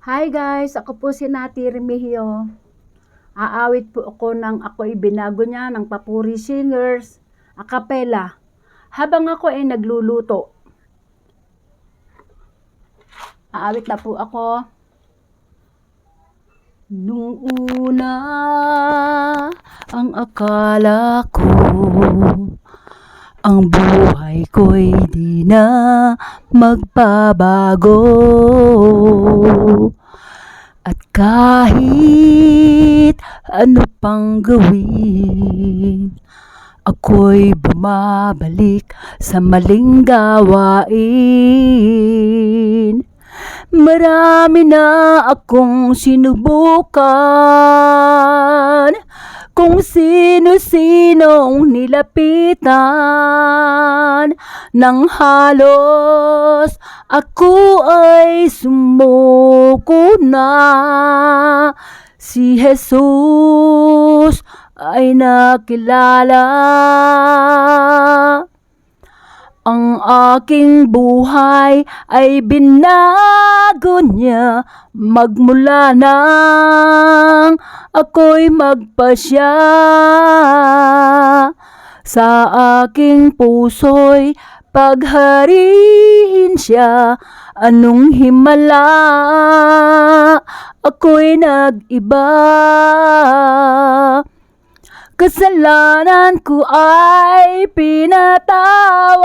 Hi guys, ako po si Nati Remigio. Aawit po ako ng ako ibinago niya ng Papuri Singers, a cappella, habang ako ay nagluluto. Aawit na po ako. Nung una, ang akala ko, ang buhay ko'y di na magbabago. At kahit ano pang gawin, ako'y bumabalik sa maling gawain. Marami na akong sinubukan kung sino-sinong nilapitan. Nang halos ako ay sumuko na. Si Jesus ay nakilala. Ang aking buhay ay binago niya magmula nang ako'y magpasya. Sa aking puso'y paghariin siya, anong himala ako'y nag-iba. Kasalanan ko ay pinatawad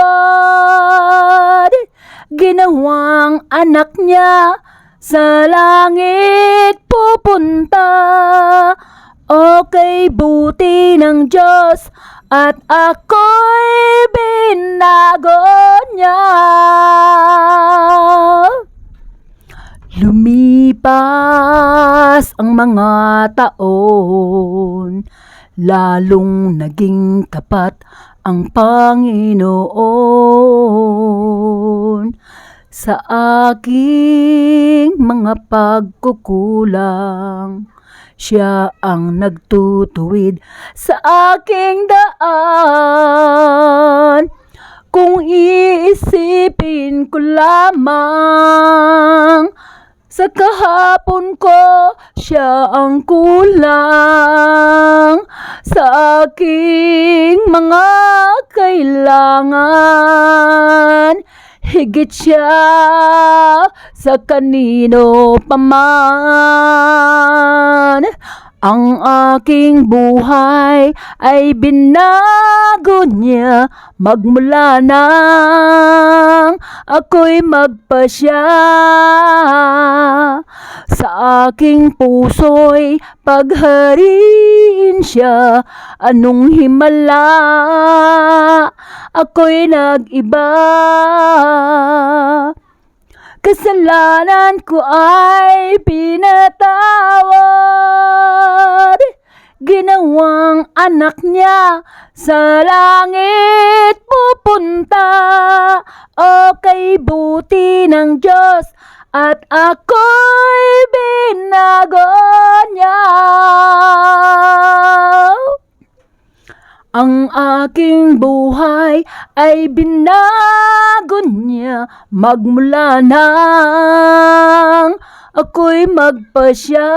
Ginawang anak niya sa langit pupunta Okay buti ng Diyos at ako'y binago niya. Lumipas ang mga taon lalong naging tapat ang Panginoon sa aking mga pagkukulang. Siya ang nagtutuwid sa aking daan. Kung iisipin ko lamang sa kahapon ko, siya ang kulang sa aking mga kailangan. Higit siya sa kanino paman. Ang aking buhay ay binago niya magmula nang ako'y magpasya. Sa aking puso'y paghariin siya, anong himala ako'y nag-iba. Kasalanan ko ay pinatawad Ginawang anak niya. Sa langit pupunta O kay buti ng Diyos. At ako'y binago niya. Ang aking buhay ay binago niya. Magmula nang ako'y magpasya.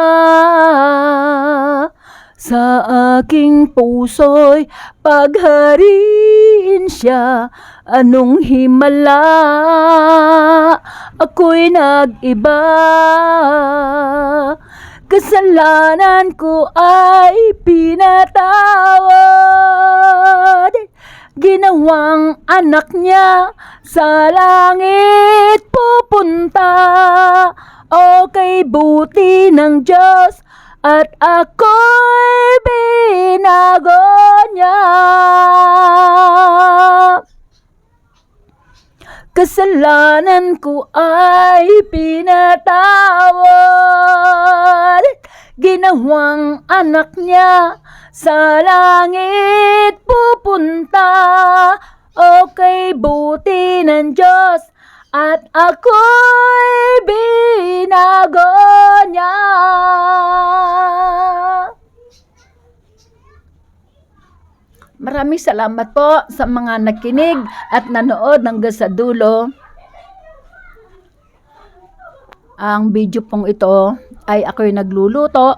Sa aking puso'y paghariin siya, anong himala? Ako'y nag-iba. Kasalanan ko ay pinatawad. Ginawang anak niya sa langit pupunta. O kay buti ng Diyos at ako'y binago niya. Kasalanan ko ay pinatawad. Ginawang anak niya sa langit pupunta. O kay buti ng Diyos. At ako'y binago niya Maraming salamat po sa mga nakinig at nanood hanggang sa dulo. Ang video pong ito ay ako'y nagluluto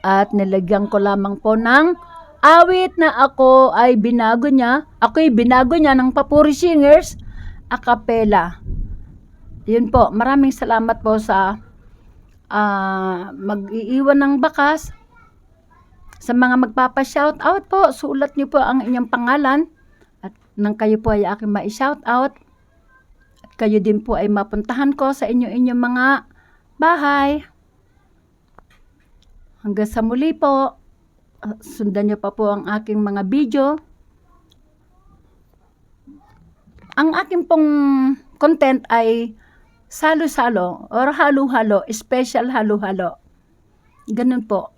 at nilagyan ko lamang po ng awit na ako ay binago niya. Ako'y binago niya ng Papuri Singers a cappella. Yun po, maraming salamat po sa ah, mag-iiwan ng bakas. Sa mga magpapa-shout out po, sulat niyo po ang inyong pangalan at nang kayo po ay aking ma-shout out at kayo din po ay mapuntahan ko sa inyo-inyong mga bahay. Hanggang sa muli po, ah, sundan niyo pa po ang aking mga video. Ang aking pong content ay salo-salo or halo-halo, special halo-halo. Ganun po.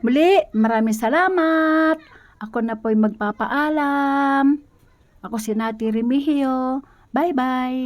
Muli, maraming salamat. Ako na po'y magpapaalam. Ako si Nati Remigio. Bye-bye.